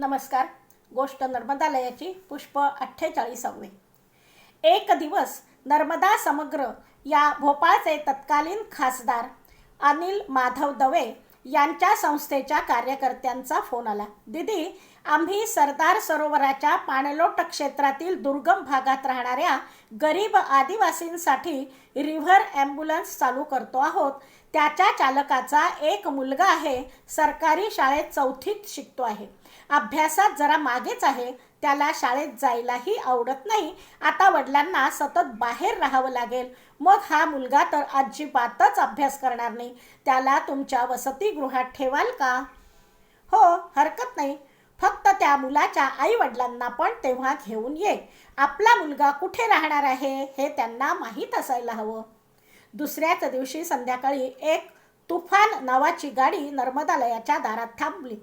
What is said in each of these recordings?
नमस्कार. गोष्ट नर्मदालयाची पुष्प अठ्ठेचाळीसावे. एक दिवस नर्मदा समग्र या भोपाळचे तत्कालीन खासदार अनिल माधव दवे यांच्या संस्थेच्या कार्यकर्त्यांचा फोन आला. दीदी आम्ही सरदार सरोवराच्या पाणलोट क्षेत्रातील दुर्गम भागात राहणाऱ्या गरीब आदिवासींसाठी रिव्हर ॲम्ब्युलन्स चालू करतो आहोत. त्याच्या चालकाचा एक मुलगा आहे. सरकारी शाळेत चौथीत शिकतो आहे. अभ्यासात जरा मागेच आहे. त्याला शाळेत जायलाही आवडत नाही. आता वडिलांना सतत बाहेर राहावं लागेल. मग हा मुलगा तर अजिबातच अभ्यास करणार नाही. त्याला तुमच्या वसतिगृहात ठेवाल का? हो हरकत नाही. फक्त त्या मुलाच्या आई वडिलांना पण तेव्हा घेऊन ये. आपला मुलगा कुठे राहणार आहे हे त्यांना माहीत असायला हवं. दुसऱ्याच दिवशी संध्याकाळी एक तुफान नावाची गाडी नर्मदालयाच्या दारात थांबली.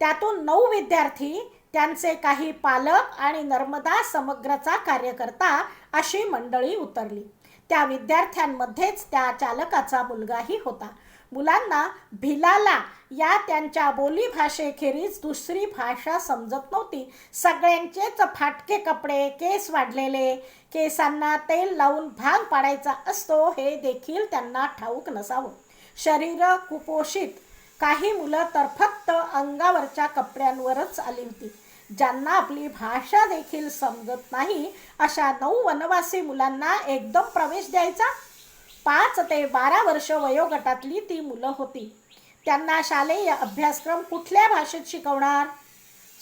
त्यातून नऊ विद्यार्थी त्यांचे काही पालक आणि नर्मदा समग्रचा कार्यकर्ता अशी मंडळी उतरली. त्या विद्यार्थ्यांमध्येच त्या चालकाचा मुलगाही होता. मुलांना भिलाला या त्यांच्या बोलीभाषेखेरीज दुसरी भाषा समजत नव्हती. सगळ्यांचेच फाटके कपडे केस वाढलेले केसांना तेल लावून भाग पाडायचा असतो हे देखील त्यांना ठाऊक नसावं. शरीर कुपोषित काही मुलं तर फक्त अंगावरच्या कपड्यांवरच आली होती ज्यांना आपली भाषा देखील समजत नाही अशा नऊ वनवासी मुलांना एकदम प्रवेश द्यायचा. पाच ते बारा वर्ष वयोगटातली ती मुलं होती. त्यांना शालेय अभ्यासक्रम कुठल्या भाषेत शिकवणार?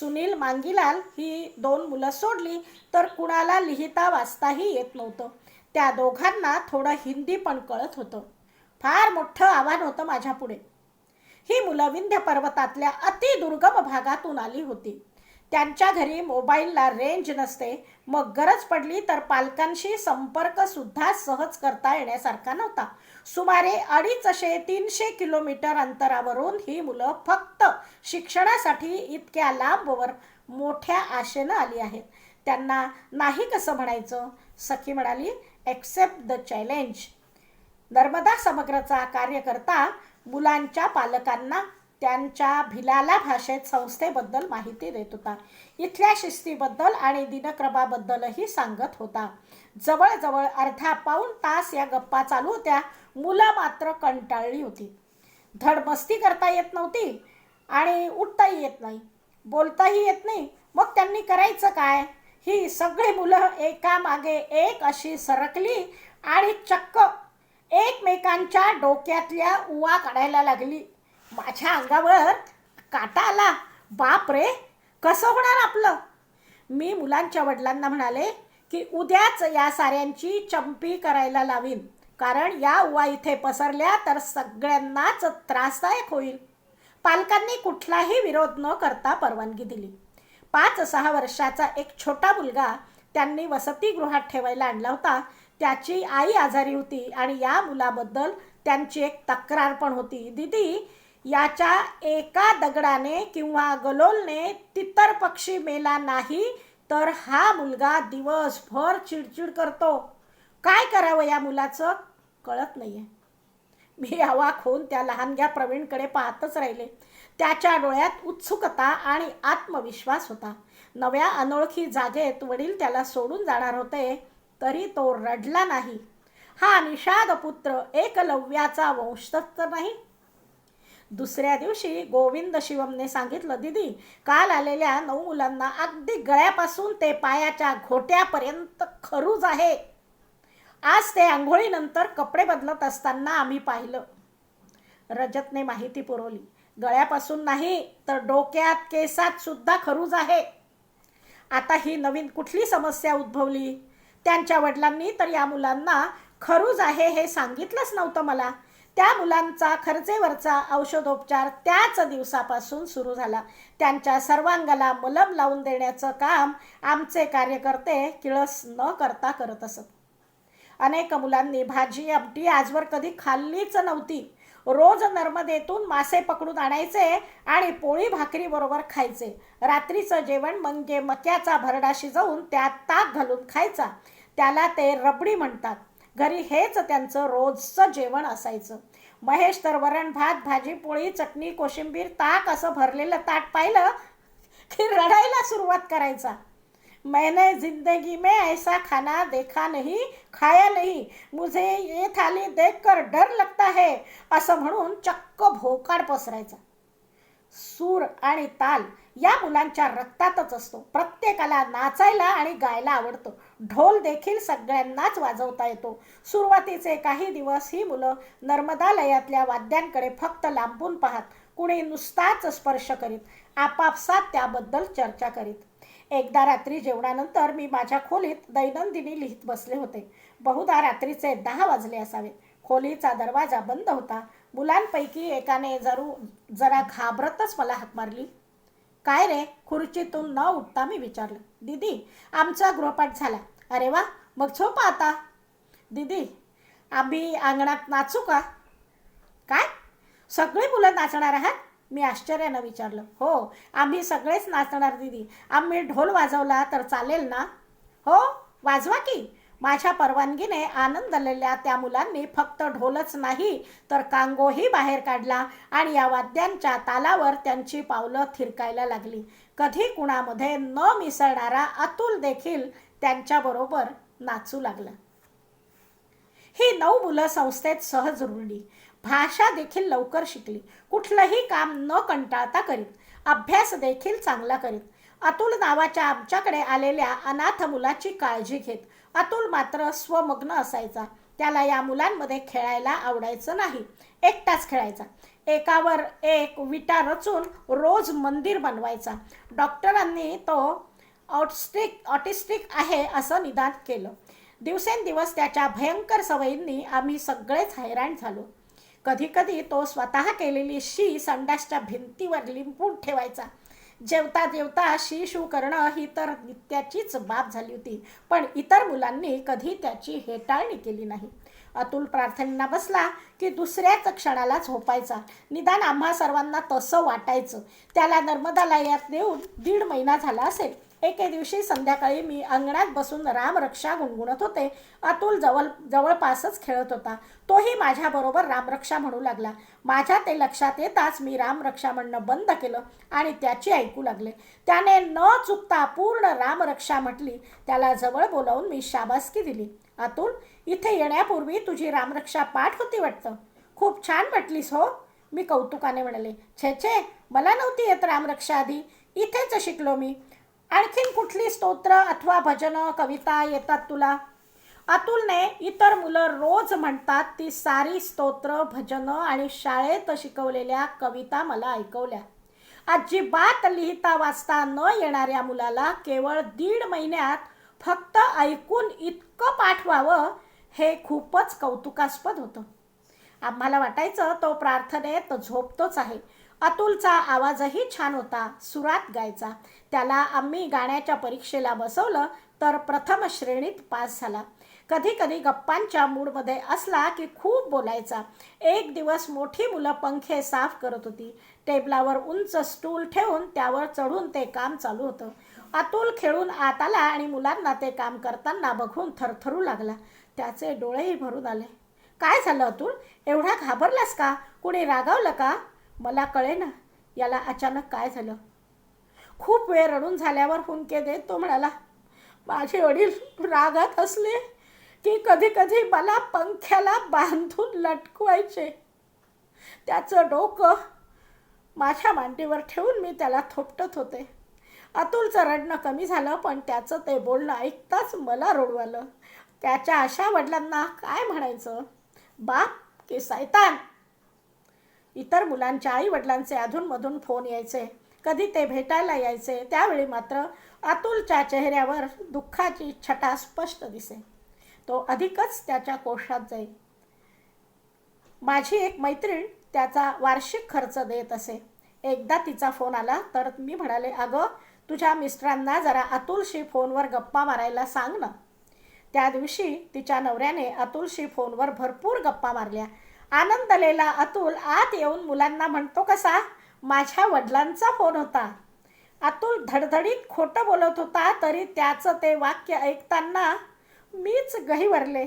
सुनील मांगीलाल ही दोन मुलं सोडली तर कुणाला लिहिता वाचताही येत नव्हतं. त्या दोघांना थोडं हिंदी पण कळत होतं. फार मोठं आव्हान होतं माझ्यापुढे. ही मुलं विंध्य पर्वतातल्या अतिदुर्गम भागातून आली होती. त्यांच्या घरी मोबाईलला रेंज नसते. मग गरज पडली तर पालकांशी संपर्क सुद्धा सहज करता येण्यासारखा नव्हता. सुमारे अडीचशे तीनशे किलोमीटर अंतरावरून ही मुलं फक्त शिक्षणासाठी इतक्या लांबवर मोठ्या आशेनं आली आहेत. त्यांना नाही कसं म्हणायचं? सखी म्हणाली एक्सेप्ट द चॅलेंज नर्मदा समग्रचा कार्यकर्ता मुलांच्या पालकांना त्यांच्या भिलाला भाषेत संस्थेबद्दल माहिती देत होता. इथल्या शिस्तीबद्दल आणि दिनक्रमाबद्दलही सांगत होता. जवळजवळ अर्धा पाऊण तास या गप्पा चालू होत्या. मुलं मात्र कंटाळली होती. धड मस्ती करता येत नव्हती आणि उठताही येत नाही. बोलताही येत नाही. मग त्यांनी करायचं काय? ही सगळी मुलं एकामागे एक अशी सरकली आणि चक्क एकमेकांच्या डोक्यातल्या उवा काढायला लागली. माझ्या अंगावर काटा आला. बाप रे कसं होणार आपलं? मी मुलांच्या वडिलांना म्हणाले की उद्याच या साऱ्यांची चंपी करायला लावीन. कारण या उवा इथे पसरल्या तर सगळ्यांनाच त्रासदायक होईल. पालकांनी कुठलाही विरोध न करता परवानगी दिली. पाच सहा वर्षाचा एक छोटा मुलगा त्यांनी वसतिगृहात ठेवायला आणला होता. त्याची आई आजारी होती आणि या मुलाबद्दल त्यांची एक तक्रार पण होती. दीदी याच्या एका दगडाने किंवा गलोलने तितर पक्षी मेला नाही तर हा मुलगा दिवसभर चिडचिड करतो. काय करावं या मुलाचं? कळत नाहीये. मी आवाक होऊन त्या लहानग्या प्रवीणकडे पाहतच राहिले. त्याच्या डोळ्यात उत्सुकता आणि आत्मविश्वास होता. नव्या अनोळखी जागेत वडील त्याला सोडून जाणार होते. तरी तो रडला नाही. हा निषाद पुत्र एकलव्याचा वंशज तर नाही. दुसऱ्या दिवशी गोविंद शिवमने सांगितलं दीदी काल आलेल्या नऊ मुलांना अगदी गळ्यापासून ते पायाच्या घोट्यापर्यंत खरूज आहे. आज ते आंघोळीनंतर कपडे बदलत असताना आम्ही पाहिलं. रजतने माहिती पुरवली गळ्यापासून नाही तर डोक्यात केसात सुद्धा खरूज आहे. आता ही नवीन कुठली समस्या उद्भवली? त्यांच्या वडिलांनी तर या मुलांना खरूज आहे हे सांगितलंच नव्हतं मला. त्या मुलांचा खर्चेवरचा औषधोपचार त्याच दिवसापासून सुरू झाला. त्यांच्या सर्वांगाला मलम लावून देण्याचं काम आमचे कार्यकर्ते किळस न करता करत असत. अनेक मुलांनी भाजी आमटी आजवर कधी खाल्लीच नव्हती. रोज नर्मदेतून मासे पकडून आणायचे आणि पोळी भाकरीबरोबर खायचे. रात्रीचं जेवण म्हणजे मक्याचा भरडा शिजवून त्यात ताक घालून खायचा. त्याला ते रबडी म्हणतात. घरी हेच त्यांचं रोजचं जेवण असायचं. महेश तर वरण भात भाजी पोळी चटणी कोशिंबीर ताक असं भरलेलं ताट पाहिलं की रडायला सुरुवात करायचा. मैंने जिंदगी में ऐसा खाना देखा नहीं खाया नहीं. मुझे ये थाली देखकर डर लगता है असं म्हणून चक्क भोकाड पसरायचा. सूर आणि ताल या मुलांच्या रक्तातच असतो. प्रत्येकाला नाचायला आणि गायला आवडतं. ढोल देखील सगळ्यांनाच वाजवता येतो. सुरुवातीचे काही दिवस ही मुलं नर्मदालयातल्या वाद्यांकडे फक्त लांबून पाहत कुणी नुसताच स्पर्श करीत आपापसात त्याबद्दल चर्चा करीत. एकदा रात्री जेवणानंतर मी माझ्या खोलीत दैनंदिनी लिहित बसले होते. बहुधा रात्रीचे दहा वाजले असावेत खोलीचा दरवाजा बंद होता. मुलांपैकी एकाने जरू जरा घाबरतच मला हाक मारली. काय रे? खुर्चीतून न उठता मी विचारलं दीदी आमचा गृहपाठ झाला. अरे वा मग झोपा आता. दीदी आम्ही अंगणात नाचू का? काय? सगळी मुलं नाचणार आहात? मी आश्चर्यानं विचारलं. हो आम्ही सगळेच नाचणार दीदी. आम्ही ढोल वाजवला तर चालेल ना? हो वाजवा की. माझ्या परवानगीने आनंदलेल्या त्या मुलांनी फक्त ढोलच नाही तर कांगोही बाहेर काढला आणि या वाद्यांच्या तालावर त्यांची पावलं थिरकायला लागली. कधी कुणामध्ये न मिसळणारा अतुल देखील त्यांच्याबरोबर नाचू लागला. ही नऊ मुलं संस्थेत सहज रुळली. भाषा देखील लवकर शिकली. कुठलंही काम न कंटाळता करीत. अभ्यास देखील चांगला करीत. अतुल नावाच्या आमच्याकडे आलेल्या अनाथ मुलाची काळजी घेत. अतुल मात्र स्वमग्न असायचा. त्याला या मुलांमध्ये खेळायला आवडायचं नाही. एकटाच खेळायचा. एकावर एक विटा रचून रोज मंदिर बनवायचा. डॉक्टरांनी तो ऑटिस्टिक ऑटिस्टिक आहे असं निदान केलं. दिवसेंदिवस त्याच्या भयंकर सवयींनी आम्ही सगळेच हैराण झालो. कधीकधी तो स्वतः केलेली शी संडासच्या भिंतीवर लिंपून ठेवायचा. जेवता जेवता शिशु करणं ही तर नित्याचीच बाब झाली होती. पण इतर मुलांनी कधी त्याची हेटाळणी केली नाही. अतुल प्रार्थनेला बसला. की दुसऱ्याच क्षणाला झोपायचा. निदान आम्हा सर्वांना तसं वाटायचं. त्याला नर्मदालयात नेऊन दीड महिना झाला असेल. एके दिवशी संध्याकाळी मी अंगणात बसून रामरक्षा गुणगुणत होते. अतुल जवळ जवळपासच खेळत होता. तोही माझ्याबरोबर रामरक्षा म्हणू लागला. माझ्या ते लक्षात येताच मी रामरक्षा म्हणणं बंद केलं आणि त्याची ऐकू लागले. त्याने न चुकता पूर्ण रामरक्षा म्हटली. त्याला जवळ बोलावून मी शाबासकी दिली. अतुल इथे येण्यापूर्वी तुझी रामरक्षा पाठ होती वाटतं? खूप छान म्हटलीस हो. मी कौतुकाने म्हणाले छे छे मला नव्हती येत रामरक्षा आधी. इथेच शिकलो मी. आणखीन कुठली स्तोत्र अथवा भजनं कविता येतात तुला? अतुलने इतर मुलं रोज म्हणतात ती सारी स्तोत्र भजनं आणि शाळेत शिकवलेल्या कविता मला ऐकवल्या. अजिबात लिहिता वाचता न येणाऱ्या मुलाला केवळ दीड महिन्यात फक्त ऐकून इतकं पाठवावं हे खूपच कौतुकास्पद होतं. आम्हाला वाटायचं तो प्रार्थनेत झोपतोच आहे. अतुलचा आवाजही छान होता सुरात गायचा. त्याला आम्ही गाण्याच्या परीक्षेला बसवलं तर प्रथम श्रेणीत पास झाला. कधी कधी गप्पांच्या मूडमध्ये असला की खूप बोलायचा. एक दिवस मोठी मुलं पंखे साफ करत होती. टेबलावर उंच स्टूल ठेवून त्यावर चढून ते काम चालू होतं. अतुल खेळून आत आला आणि मुलांना ते काम करताना बघून थरथरू लागला. त्याचे डोळेही भरून आले. काय झालं अतुल? एवढा घाबरलास का? कुणी रागावलं का? मला कळे ना याला अचानक काय झालं? खूप वेळ रडून झाल्यावर हुंके देत तो म्हणाला माझे वडील रागात असले की कधी कधी मला पंख्याला बांधून लटकवायचे. त्याचं डोकं माझ्या मांडीवर ठेवून मी त्याला थोपटत होते. अतुलचं रडणं कमी झालं पण त्याचं ते बोलणं ऐकताच मला रडू आलं त्याच्या अशा वडिलांना काय म्हणायचं? बाप की सैतान. इतर मुलांच्या आई वडिलांचे अधूनमधून फोन यायचे. कधी ते भेटायला यायचे त्यावेळी मात्र अतुलच्या चेहऱ्यावर दुःखाची छटा स्पष्ट दिसे. तो अधिकच त्याच्या कोशात जाई. माझी एक मैत्रीण त्याचा वार्षिक खर्च देत असे. एकदा तिचा फोन आला तर मी म्हणाले अगं तुझ्या मिस्टरांना जरा अतुलशी फोनवर गप्पा मारायला सांग ना. त्या दिवशी तिच्या नवऱ्याने अतुलशी फोनवर भरपूर गप्पा मारल्या. आनंदलेला अतुल आत येऊन मुलांना म्हणतो कसा? माझ्या वडिलांचा फोन होता. अतुल धडधडीत खोटं बोलत होता तरी त्याचं ते वाक्य ऐकताना मीच गहिवरले.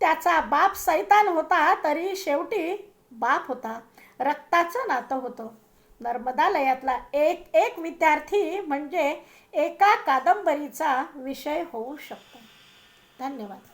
त्याचा बाप सैतान होता तरी शेवटी बाप होता. रक्ताचं नातं होतं. नर्मदालयातला एक एक विद्यार्थी म्हणजे एका कादंबरीचा विषय होऊ शकतो. धन्यवाद.